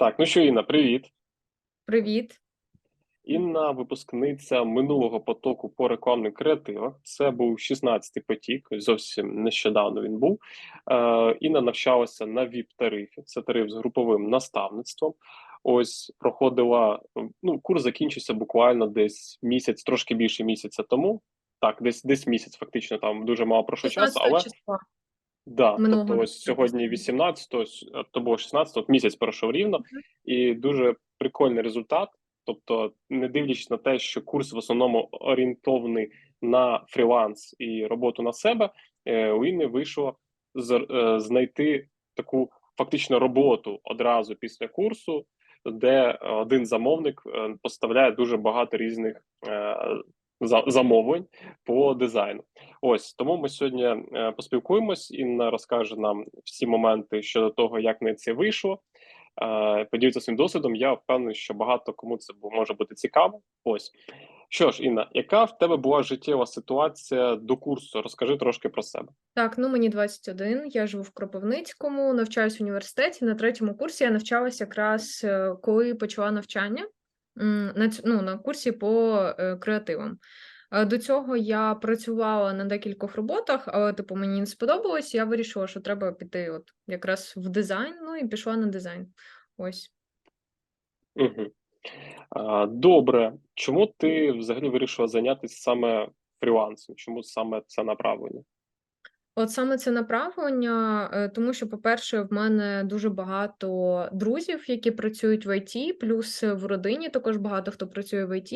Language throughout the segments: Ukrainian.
Так, ну що, Інна, привіт. Привіт. Інна випускниця минулого потоку по рекламних креативах. Це був 16-й потік, зовсім нещодавно він був. Е, Інна навчалася на ВІП-тарифі. Це тариф з груповим наставництвом. Ось проходила. Ну, курс закінчився буквально десь місяць, трошки більше місяця тому. Так, десь десь місяць, фактично там дуже мало пройшло часу, але числа. Да, Минулого тобто ось сьогодні просто. 18-го, то було 16-го, от місяць пройшов рівно, і дуже прикольний результат. Тобто, не дивлячись на те, що курс в основному орієнтований на фріланс і роботу на себе, е, у Інни вийшло з- е, знайти таку фактично роботу одразу після курсу, де один замовник е, поставляє дуже багато різних замовлень по дизайну. Ось тому ми сьогодні е, поспілкуємось. Інна розкаже нам всі моменти щодо того, як на це вийшло. Е, поділиться своїм досвідом. Я впевнений, що багато кому це може бути цікаво. Ось що ж, Інна, яка в тебе була життєва ситуація до курсу? Розкажи трошки про себе. Так, ну мені 21, я живу в Кропивницькому, навчаюсь в університеті. На третьому курсі я навчалася якраз е, коли почала навчання на, ну, на курсі по е, креативам. Е, До цього я працювала на декількох роботах, але типу мені не сподобалось. Я вирішила, що треба піти от якраз в дизайн. Ну і пішла на дизайн. Ось. Угу. Добре, чому ти взагалі вирішила зайнятися саме фрілансом? Чому саме це направлення? От саме це направлення, е, тому що, по-перше, в мене дуже багато друзів, які працюють в ІТ, плюс в родині також багато хто працює в ІТ.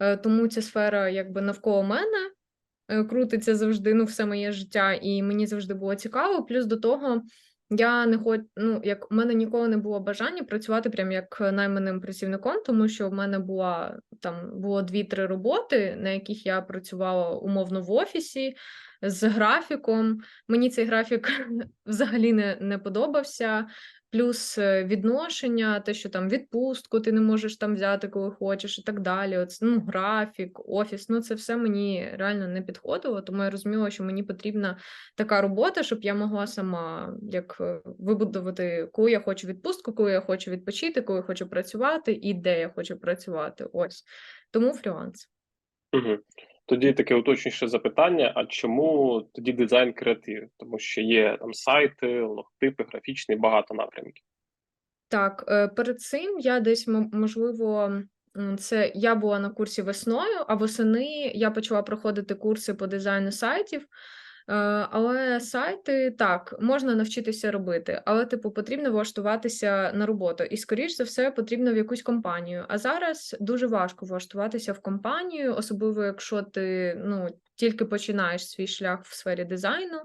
Е, Тому ця сфера якби навколо мене е, крутиться завжди, ну, все моє життя, і мені завжди було цікаво. Плюс до того, я не хоч, ну, як у мене ніколи не було бажання працювати прям як найманим працівником, тому що в мене була там було дві-три роботи, на яких я працювала умовно в офісі з графіком. Мені цей графік взагалі не, не подобався. Плюс е, відношення, те, що там відпустку ти не можеш там взяти, коли хочеш, і так далі. От, ну, графік, офіс, ну це все мені реально не підходило, тому я розуміла, що мені потрібна така робота, щоб я могла сама як е, вибудувати, коли я хочу відпустку, коли я хочу відпочити, коли я хочу працювати і де я хочу працювати. Ось тому фріланс. Угу. Тоді таке уточніше запитання: а чому тоді дизайн креатив? Тому що є там сайти, логотипи, графічні, багато напрямків. Так, е, перед цим я десь можливо. Це я була на курсі весною, а восени я почала проходити курси по дизайну сайтів. Е, Але сайти так можна навчитися робити, але типу потрібно влаштуватися на роботу, і скоріш за все потрібно в якусь компанію. А зараз дуже важко влаштуватися в компанію, особливо якщо ти ну тільки починаєш свій шлях в сфері дизайну.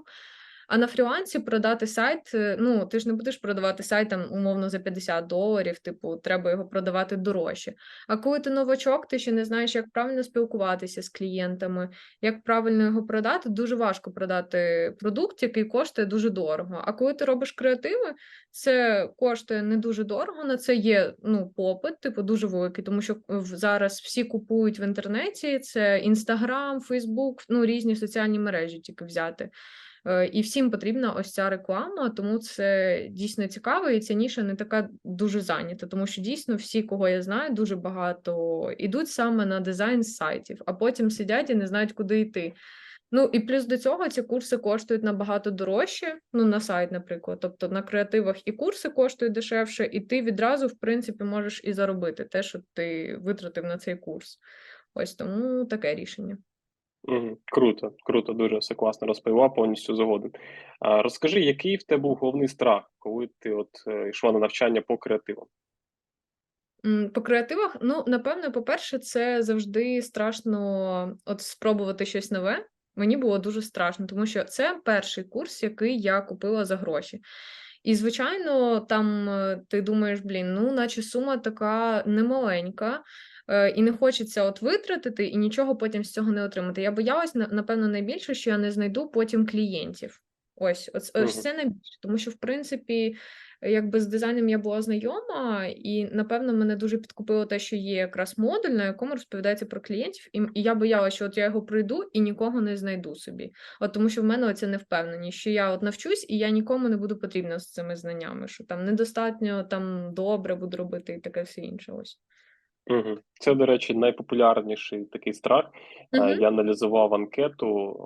А на фрілансі продати сайт, е, ну ти ж не будеш продавати сайт там умовно за 50 доларів, типу, треба його продавати дорожче. А коли ти новачок, ти ще не знаєш, як правильно спілкуватися з клієнтами, як правильно його продати, дуже важко продати продукт, який коштує дуже дорого. А коли ти робиш креативи, це коштує не дуже дорого. На це є ну попит, типу дуже великий, тому що зараз всі купують в інтернеті. Це Інстаграм, Фейсбук, ну різні соціальні мережі тільки взяти. Е, І всім потрібна ось ця реклама, тому це дійсно цікаво, і ця ніша не така дуже зайнята, тому що дійсно всі, кого я знаю, дуже багато ідуть саме на дизайн сайтів, а потім сидять і не знають, куди йти. Ну і плюс до цього ці курси коштують набагато дорожче. Ну, на сайт, наприклад. Тобто на креативах і курси коштують дешевше, і ти відразу, в принципі, можеш і заробити те, що ти витратив на цей курс. Ось тому таке рішення. Круто, круто, дуже все класно розповіла, повністю згоден. Розкажи, який в тебе був головний страх, коли ти от е, йшла на навчання по креативам? По креативах, ну, напевно, по-перше, це завжди страшно от спробувати щось нове. Мені було дуже страшно, тому що це перший курс, який я купила за гроші. І, звичайно, там е, ти думаєш, блін, ну, наче сума така немаленька, і не хочеться от витратити і нічого потім з цього не отримати. Я боялась, напевно, найбільше, що я не знайду потім клієнтів. Ось, ось, ось Мгм. це найбільше, тому що, в принципі, якби з дизайном я була знайома, і напевно мене дуже підкупило те, що є якраз модуль, на якому розповідається про клієнтів, і, і я боялася, що от я його пройду і нікого не знайду собі. От тому, що в мене оця невпевненість, що я от навчусь, і я нікому не буду потрібна з цими знаннями, що там недостатньо там добре буду робити і таке все інше. Ось. Угу. Це, до речі, найпопулярніший такий страх. Мгм. Я аналізував анкету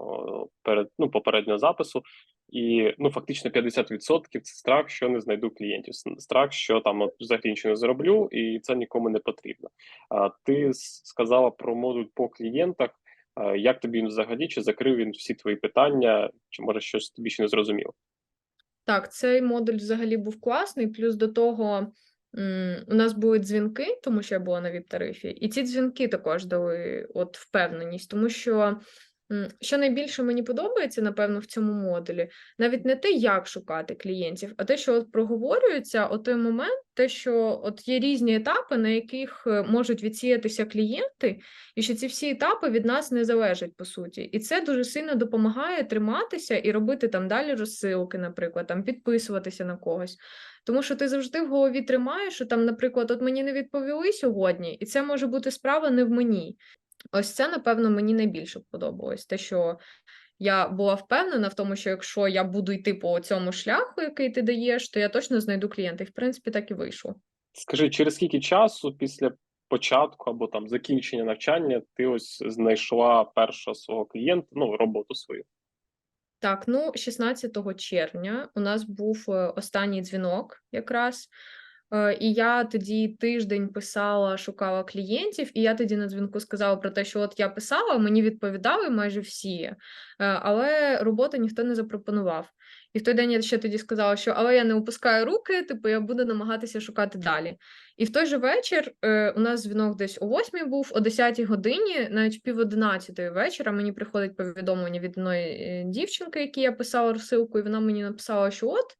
перед ну, попереднього запису, і ну фактично 50% це страх, що не знайду клієнтів. Страх, що там от, взагалі нічого не зроблю, і це нікому не потрібно. А ти сказала про модуль по клієнтах. Е, Як тобі він взагалі? Чи закрив він всі твої питання, чи може щось тобі ще не зрозуміло? Так, цей модуль взагалі був класний. Плюс до того у нас були дзвінки, тому що я була на ВІП-тарифі, і ці дзвінки також дали от впевненість, тому що що найбільше мені подобається, напевно, в цьому модулі, навіть не те, як шукати клієнтів, а те, що от проговорюється о той момент, те, що от є різні етапи, на яких е, можуть відсіятися клієнти, і що ці всі етапи від нас не залежать по суті. І це дуже сильно допомагає триматися і робити там далі розсилки, наприклад, там підписуватися на когось. Тому що ти завжди в голові тримаєш, що там, наприклад, от мені не відповіли сьогодні, і це може бути справа не в мені. Ось це, напевно, мені найбільше подобалось. Те, що я була впевнена в тому, що якщо я буду йти по цьому шляху, який ти даєш, то я точно знайду клієнта. І в принципі так і вийшло. Скажи, через скільки часу після початку або там закінчення навчання ти ось знайшла першого свого клієнта, ну роботу свою? Так, ну, 16 червня у нас був е, останній дзвінок якраз. І я тоді тиждень писала, шукала клієнтів, і я тоді на дзвінку сказала про те, що от я писала, мені відповідали майже всі, е, але роботи ніхто не запропонував. І в той день я ще тоді сказала, що але я не опускаю руки, типу я буду намагатися шукати далі. І в той же вечір е, у нас дзвінок десь о 8 був, о 10 годині, навіть пів 11 вечора мені приходить повідомлення від одної е, дівчинки, якій я писала розсилку, і вона мені написала, що от.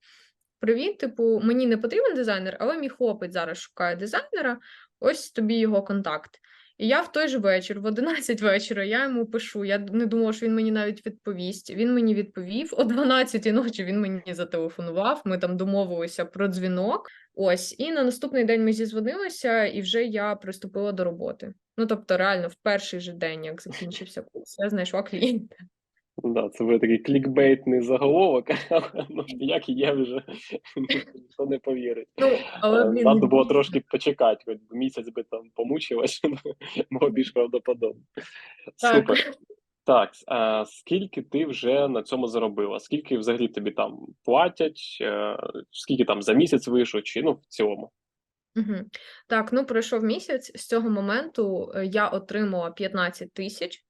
Привіт, типу, мені не потрібен дизайнер, але мій хлопець зараз шукає дизайнера. Ось тобі його контакт. І я в той же вечір, в 11 вечора, я йому пишу. Я не думала, що він мені навіть відповість. Він мені відповів. О 12 ночі він мені зателефонував. Ми там домовилися про дзвінок. Ось, і на наступний день ми зізвонилися, і вже я приступила до роботи. Ну тобто, реально, в перший же день, як закінчився курс, я знайшла клієнта. Да, це буде такий клікбейтний заголовок, але ну, як є вже ніхто не повірить. Ну, але Е, блін, Надо було трошки почекати, хоч місяць би там помучилась, було більш правдоподобно. Так. Супер. Так, а скільки ти вже на цьому заробила? Скільки взагалі тобі там платять? Е, Скільки там за місяць вийшло, чи ну в цілому? Мгм. Так, ну пройшов місяць. З цього моменту е, я отримала 15 тисяч.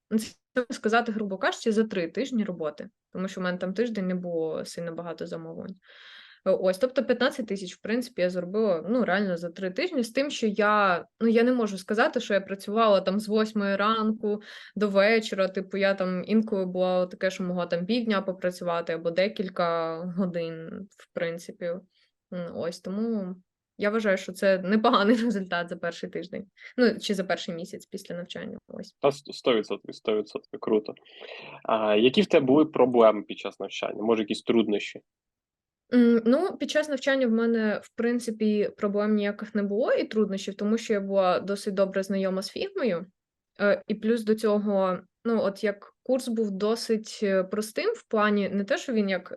Сказати, грубо кажучи, за три тижні роботи, тому що в мене там тиждень не було сильно багато замовлень. Е, Ось, тобто 15 тисяч, в принципі, я зробила ну реально за три тижні з тим, що я ну я не можу сказати, що я працювала там з 8 ранку до вечора. Типу, я там інколи була таке, що могла там півдня попрацювати або декілька годин, в принципі. Ось тому я вважаю, що це непоганий результат за перший тиждень. Ну чи за перший місяць після навчання. Ось. Та 100%, 100%, круто. А які в тебе були проблеми під час навчання? Може, якісь труднощі? Ну, під час навчання в мене, в принципі, проблем ніяких не було і труднощів, тому що я була досить добре знайома з фігмою. Е, І плюс до цього, ну, от як курс був досить е, простим в плані не те, що він як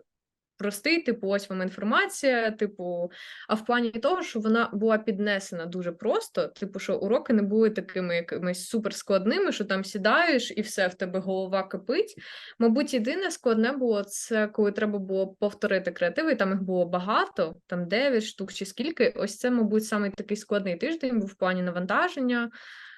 простий, типу, ось вам інформація, типу, а в плані того, що вона була піднесена дуже просто, типу, що уроки не були такими якимись суперскладними, що там сідаєш і все в тебе голова кипить. Мабуть, єдине складне було це, коли треба було повторити креативи, там їх було багато, там 9 штук чи скільки. Ось це, мабуть, саме такий складний тиждень був в плані навантаження.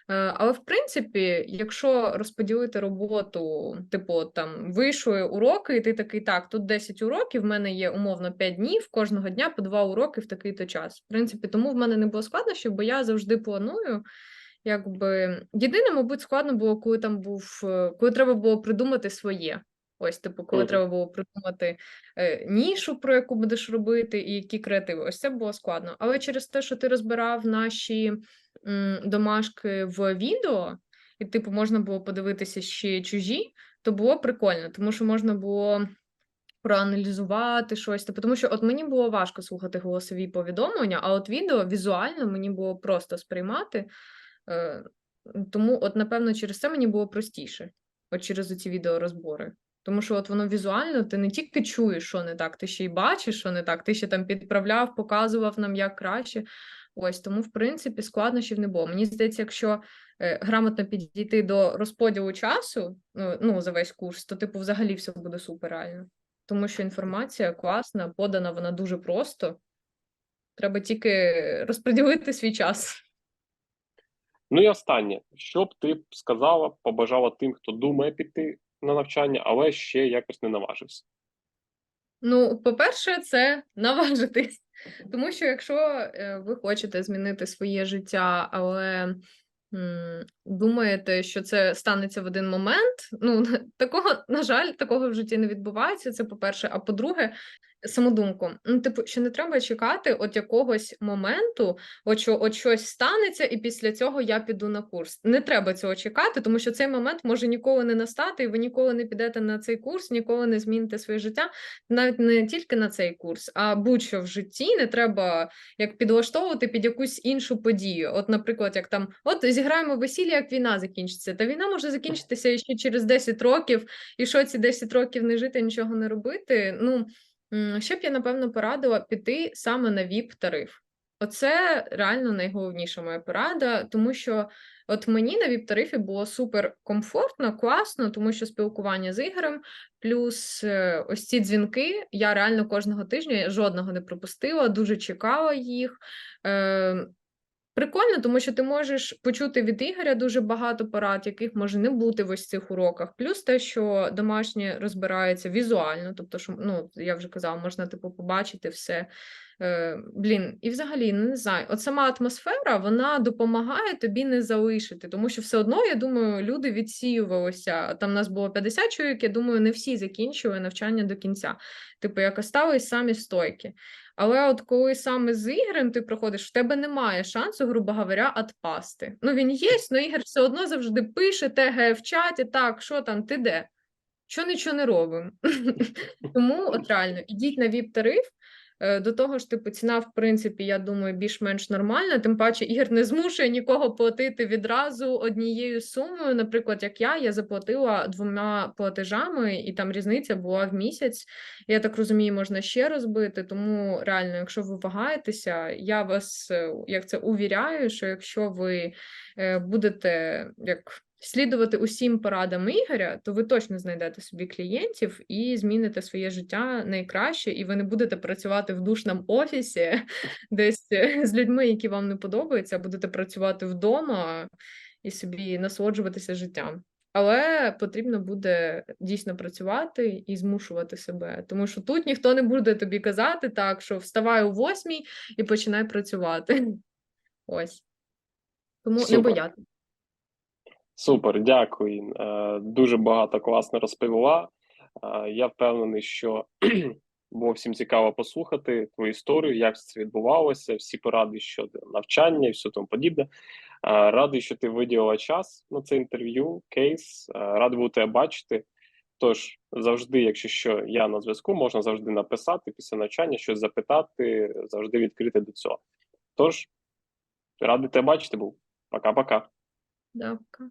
Е, Але в принципі, якщо розподілити роботу, типу, там вийшли уроки, і ти такий, так, тут 10 уроків, в мене є умовно 5 днів, кожного дня по 2 уроки в такий-то час. В принципі, тому в мене не було складнощів, бо я завжди планую. Якби єдине, мабуть, складно було, коли там був, е, коли треба було придумати своє. Ось, типу, коли Мгм. треба було придумати е, нішу, про яку будеш робити, і які креативи. Ось це було складно. Але через те, що ти розбирав наші домашки в відео, і, типу, можна було подивитися ще чужі, то було прикольно, тому що можна було проаналізувати щось. Тому що от мені було важко слухати голосові повідомлення, а от відео візуально мені було просто сприймати. Е, тому, от, напевно, через це мені було простіше, от через ці відеорозбори. Тому що от воно візуально, ти не тільки чуєш, що не так, ти ще й бачиш, що не так, ти ще там підправляв, показував нам, як краще. Ось тому, в принципі, складнощів не було. Мені здається, якщо е, грамотно підійти до розподілу часу, ну, ну за весь курс, то типу взагалі все буде супер реально. Тому що інформація класна, подана вона дуже просто. Треба тільки розподілити свій час. Ну і останнє, що б ти сказала, побажала тим, хто думає піти на навчання, але ще якось не наважився. Ну, по-перше, це наважитись. Тому що якщо е, ви хочете змінити своє життя, але думаєте, що це станеться в один момент, ну такого, на жаль, такого в житті не відбувається. Це по-перше. А по-друге, саму думку. Ну, типу, що не треба чекати от якогось моменту, от що от щось станеться, і після цього я піду на курс. Не треба цього чекати, тому що цей момент може ніколи не настати, і ви ніколи не підете на цей курс, ніколи не зміните своє життя, навіть не тільки на цей курс, а будь-що в житті не треба як підлаштовувати під якусь іншу подію. От, наприклад, як там, от зіграємо весілля, як війна закінчиться. Та війна може закінчитися ще через 10 років, і що ці 10 років не жити, нічого не робити. Ну ще б я напевно порадила піти саме на ВІП-тариф. Оце реально найголовніша моя порада, тому що от мені на ВІП-тарифі було супер комфортно, класно, тому що спілкування з Ігорем, плюс е, ось ці дзвінки. Я реально кожного тижня жодного не пропустила, дуже чекала їх. Прикольно, тому що ти можеш почути від Ігоря дуже багато порад, яких може не бути в ось цих уроках. Плюс те, що домашнє розбирається візуально, тобто, що ну я вже казала, можна типу побачити все. Е, Блін, і взагалі ну, не знаю, от сама атмосфера вона допомагає тобі не залишити, тому що все одно, я думаю, люди відсіювалися. Там нас було 50 чоловік, я думаю, не всі закінчили навчання до кінця. Типу, як остались самі стойкі. Але от коли саме з Ігорем ти проходиш, в тебе немає шансу, грубо говоря, отпасти. Ну він є, але Ігор все одно завжди пише, тегає в чаті, так, що там, ти де? Що нічого не робимо. Тому от реально, ідіть на ВІП-тариф. Е, До того ж, типу, ціна, в принципі, я думаю, більш-менш нормальна. Тим паче, Ігор не змушує нікого платити відразу однією сумою. Наприклад, як я, я заплатила двома платежами, і там різниця була в місяць. Я так розумію, можна ще розбити. Тому реально, якщо ви вагаєтеся, я вас е, як це увіряю, що якщо ви е, будете як слідувати усім порадам Ігоря, то ви точно знайдете собі клієнтів і зміните своє життя найкраще, і ви не будете працювати в душному офісі десь е, з людьми, які вам не подобаються, а будете працювати вдома і собі насолоджуватися життям. Але потрібно буде дійсно працювати і змушувати себе, тому що тут ніхто не буде тобі казати так, що вставай у восьмій і починай працювати. Ось. Тому не Супер. боятися. Супер, дякую. Е, Дуже багато класно розповіла. Е, Я впевнений, що було всім цікаво послухати твою історію, як це відбувалося, всі поради щодо навчання і все тому подібне. Е, Радий, що ти виділила час на це інтерв'ю, кейс. Радий був тебе бачити. Тож завжди, якщо що, я на зв'язку, можна завжди написати після навчання, щось запитати, завжди відкрити до цього. Тож, радий тебе бачити був. Пока-пока. Да, пока.